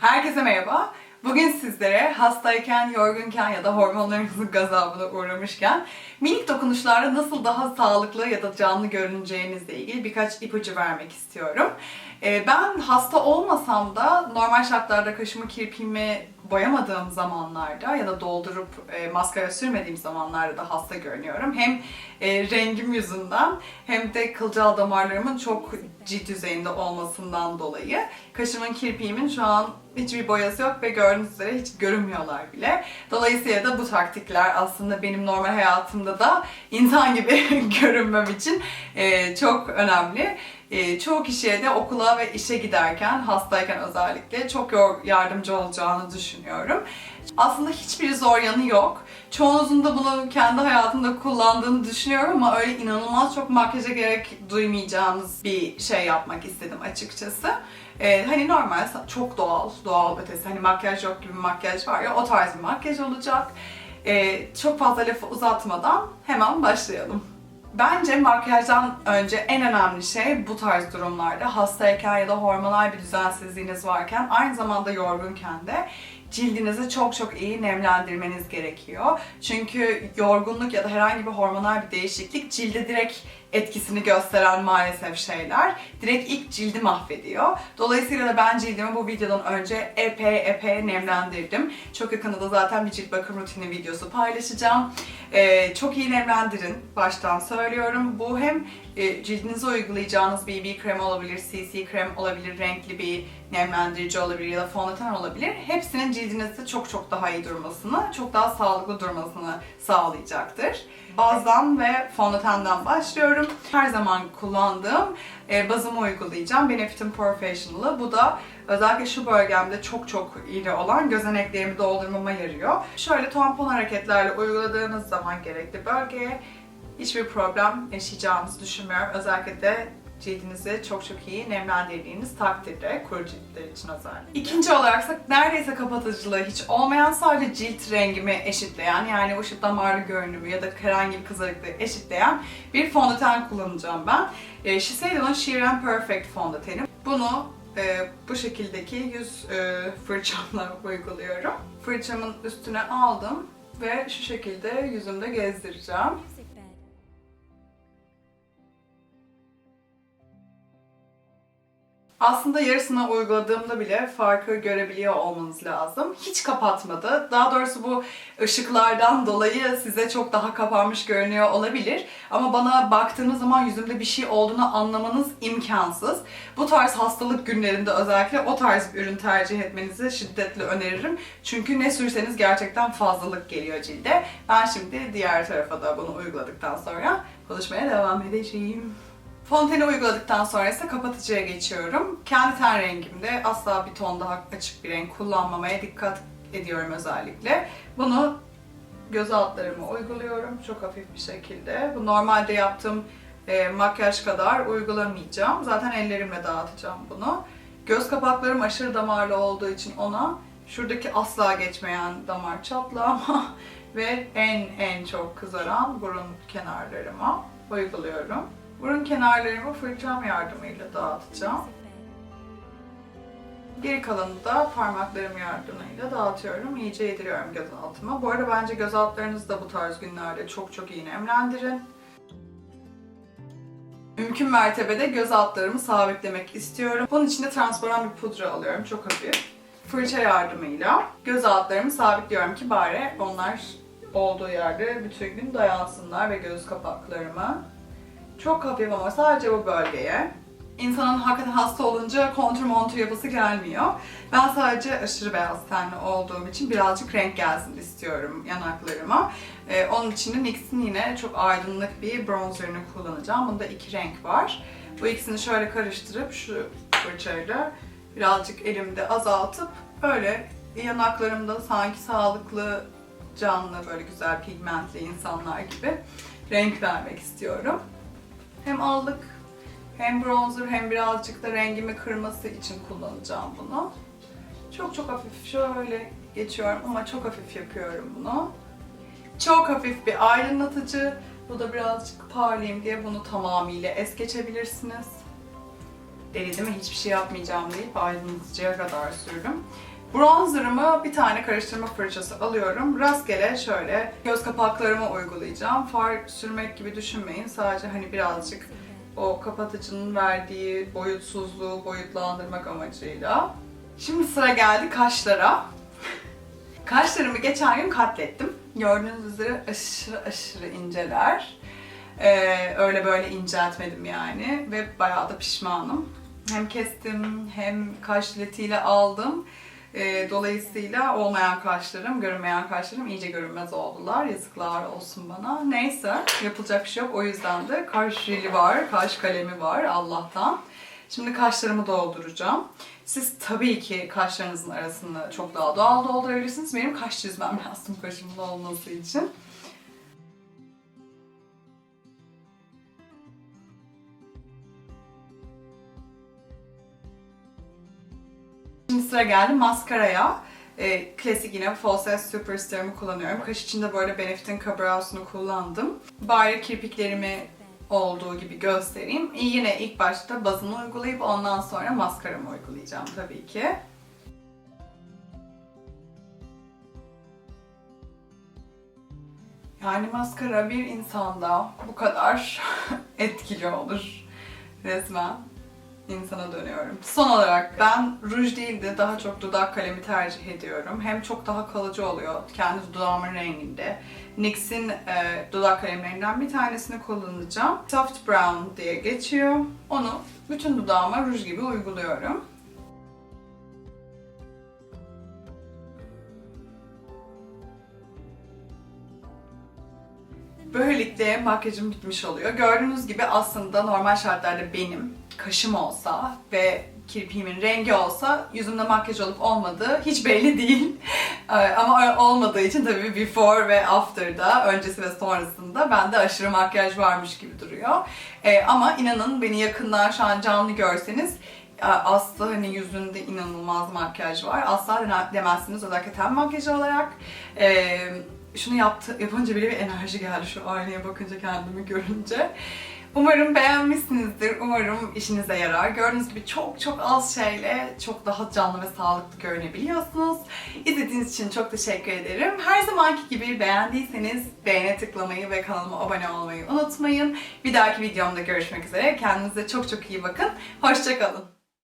Herkese merhaba. Bugün sizlere hastayken, yorgunken ya da hormonlarınızın gazabına uğramışken minik dokunuşlarla nasıl daha sağlıklı ya da canlı görüneceğinizle ilgili birkaç ipucu vermek istiyorum. Ee, Ben hasta olmasam da normal şartlarda kaşımı kirpiğimi boyamadığım zamanlarda ya da doldurup e, maskara sürmediğim zamanlarda da hasta görünüyorum. Hem e, rengim yüzünden hem de kılcal damarlarımın çok cilt düzeyinde olmasından dolayı kaşımın kirpiğimin şu an hiçbir boyası yok ve gördüğünüz üzere hiç görünmüyorlar bile. Dolayısıyla da bu taktikler aslında benim normal hayatımda da insan gibi görünmem için e, çok önemli. E, çoğu kişiye de okula ve işe giderken, hastayken özellikle çok yardımcı olacağını düşünüyorum. Aslında hiçbir zor yanı yok. Çoğunuzun da bunu kendi hayatında kullandığını düşünüyorum ama öyle inanılmaz çok makyaja gerek duymayacağınız bir şey yapmak istedim açıkçası. Ee, hani normal, çok doğal, doğal ötesi. Hani makyaj yok gibi makyaj var ya o tarz bir makyaj olacak. Ee, çok fazla lafı uzatmadan hemen başlayalım. Bence makyajdan önce en önemli şey bu tarz durumlarda hastayken ya da hormonal bir düzensizliğiniz varken aynı zamanda yorgunken de cildinizi çok çok iyi nemlendirmeniz gerekiyor. Çünkü yorgunluk ya da herhangi bir hormonal bir değişiklik cilde direkt etkisini gösteren maalesef şeyler. Direkt ilk cildi mahvediyor. Dolayısıyla da ben cildimi bu videodan önce epey epey nemlendirdim. Çok yakında da zaten bir cilt bakım rutini videosu paylaşacağım. Ee, çok iyi nemlendirin. Baştan söylüyorum. Bu hem e, cildinize uygulayacağınız BB krem olabilir, CC krem olabilir, renkli bir nemlendirici olabilir ya da fondöten olabilir. Hepsinin cildinizde çok çok daha iyi durmasını, çok daha sağlıklı durmasını sağlayacaktır. Bazdan ve fondötenden başlıyorum. Her zaman kullandığım e, bazımı uygulayacağım. Benefit'in Professional'ı. Bu da özellikle şu bölgemde çok çok iyi olan gözeneklerimi doldurmama yarıyor. Şöyle tampon hareketlerle uyguladığınız zaman gerekli bölgeye hiçbir problem yaşayacağınızı düşünmüyorum. Özellikle de cildinizi çok çok iyi nemlendirdiğiniz takdirde, kuru ciltler için özellikle. İkinci olaraksa neredeyse kapatıcılığı hiç olmayan sadece cilt rengimi eşitleyen yani o ışık damarlı görünümü ya da herhangi bir kızarıklığı eşitleyen bir fondöten kullanacağım ben. E, Shiseido'nun Sheer and Perfect fondöteni. Bunu e, bu şekildeki yüz e, fırçamla uyguluyorum. Fırçamın üstüne aldım ve şu şekilde yüzümde gezdireceğim. Aslında yarısına uyguladığımda bile farkı görebiliyor olmanız lazım. Hiç kapatmadı. Daha doğrusu bu ışıklardan dolayı size çok daha kapanmış görünüyor olabilir. Ama bana baktığınız zaman yüzümde bir şey olduğunu anlamanız imkansız. Bu tarz hastalık günlerinde özellikle o tarz bir ürün tercih etmenizi şiddetle öneririm. Çünkü ne sürseniz gerçekten fazlalık geliyor cilde. Ben şimdi diğer tarafa da bunu uyguladıktan sonra konuşmaya devam edeceğim. Fonteni uyguladıktan sonra ise kapatıcıya geçiyorum. Kendi ten rengimde asla bir ton daha açık bir renk kullanmamaya dikkat ediyorum özellikle. Bunu göz altlarıma uyguluyorum çok hafif bir şekilde. Bu normalde yaptığım e, makyaj kadar uygulamayacağım. Zaten ellerimle dağıtacağım bunu. Göz kapaklarım aşırı damarlı olduğu için ona şuradaki asla geçmeyen damar çatlağıma ve en en çok kızaran burun kenarlarıma uyguluyorum. Burun kenarlarımı fırçam yardımıyla dağıtacağım. Geri kalanını da parmaklarım yardımıyla dağıtıyorum. İyice yediriyorum göz altıma. Bu arada bence göz altlarınızı da bu tarz günlerde çok çok iyi nemlendirin. Mümkün mertebede göz altlarımı sabitlemek istiyorum. Bunun için de transparan bir pudra alıyorum. Çok hafif. Fırça yardımıyla göz altlarımı sabitliyorum ki bari onlar olduğu yerde bütün gün dayansınlar ve göz kapaklarımı. Çok hafif ama sadece bu bölgeye. İnsanın hakikaten hasta olunca kontur montur yapısı gelmiyor. Ben sadece aşırı beyaz tenli olduğum için birazcık renk gelsin istiyorum yanaklarıma. Ee, onun için de NYX'in yine çok aydınlık bir bronzerını kullanacağım. Bunda iki renk var. Bu ikisini şöyle karıştırıp şu fırçayla birazcık elimde azaltıp böyle yanaklarımda sanki sağlıklı, canlı, böyle güzel pigmentli insanlar gibi renk vermek istiyorum. Hem allık hem bronzer hem birazcık da rengimi kırması için kullanacağım bunu. Çok çok hafif şöyle geçiyorum ama çok hafif yapıyorum bunu. Çok hafif bir aydınlatıcı. Bu da birazcık parlayayım diye bunu tamamıyla es geçebilirsiniz. Mi? Hiçbir şey yapmayacağım deyip aydınlatıcıya kadar sürdüm. Bronzerımı bir tane karıştırma fırçası alıyorum. Rastgele şöyle göz kapaklarıma uygulayacağım. Far sürmek gibi düşünmeyin. Sadece hani birazcık o kapatıcının verdiği boyutsuzluğu boyutlandırmak amacıyla. Şimdi sıra geldi kaşlara. Kaşlarımı geçen gün katlettim. Gördüğünüz üzere aşırı aşırı inceler. Ee, öyle böyle inceltmedim yani ve bayağı da pişmanım. Hem kestim hem kaş aldım. Ee, dolayısıyla olmayan kaşlarım, görünmeyen kaşlarım iyice görünmez oldular. Yazıklar olsun bana. Neyse yapılacak bir şey yok. O yüzden de kaş jeli var, kaş kalemi var Allah'tan. Şimdi kaşlarımı dolduracağım. Siz tabii ki kaşlarınızın arasında çok daha doğal doldurabilirsiniz. Benim kaş çizmem lazım kaşımın olması için. Sıra geldi maskaraya. Ee, klasik yine False Superstar'ımı kullanıyorum. Kaş içinde böyle Benefit'in Cabros'unu kullandım. Bari kirpiklerimi olduğu gibi göstereyim. Yine ilk başta bazını uygulayıp ondan sonra maskaramı uygulayacağım tabii ki. Yani maskara bir insanda bu kadar etkili olur. Resmen insana dönüyorum. Son olarak ben ruj değil de daha çok dudak kalemi tercih ediyorum. Hem çok daha kalıcı oluyor kendi dudağımın renginde. NYX'in e, dudak kalemlerinden bir tanesini kullanacağım. Soft Brown diye geçiyor. Onu bütün dudağıma ruj gibi uyguluyorum. Böylelikle makyajım bitmiş oluyor. Gördüğünüz gibi aslında normal şartlarda benim kaşım olsa ve kirpiğimin rengi olsa yüzümde makyaj olup olmadığı hiç belli değil. Ee, Ama olmadığı için tabii before ve after'da, öncesi ve sonrasında bende aşırı makyaj varmış gibi duruyor. Ee, Ama inanın beni yakından şu an canlı görseniz e, Aslı hani yüzünde inanılmaz makyaj var. Asla demezsiniz özellikle ten makyajı olarak. Ee, şunu yaptı, yapınca bile bir enerji geldi şu aynaya bakınca kendimi görünce. Umarım beğenmişsinizdir. Umarım işinize yarar. Gördüğünüz gibi çok çok az şeyle çok daha canlı ve sağlıklı görünebiliyorsunuz. İzlediğiniz için çok teşekkür ederim. Her zamanki gibi beğendiyseniz beğene tıklamayı ve kanalıma abone olmayı unutmayın. Bir dahaki videomda görüşmek üzere. Kendinize çok çok iyi bakın. Hoşçakalın.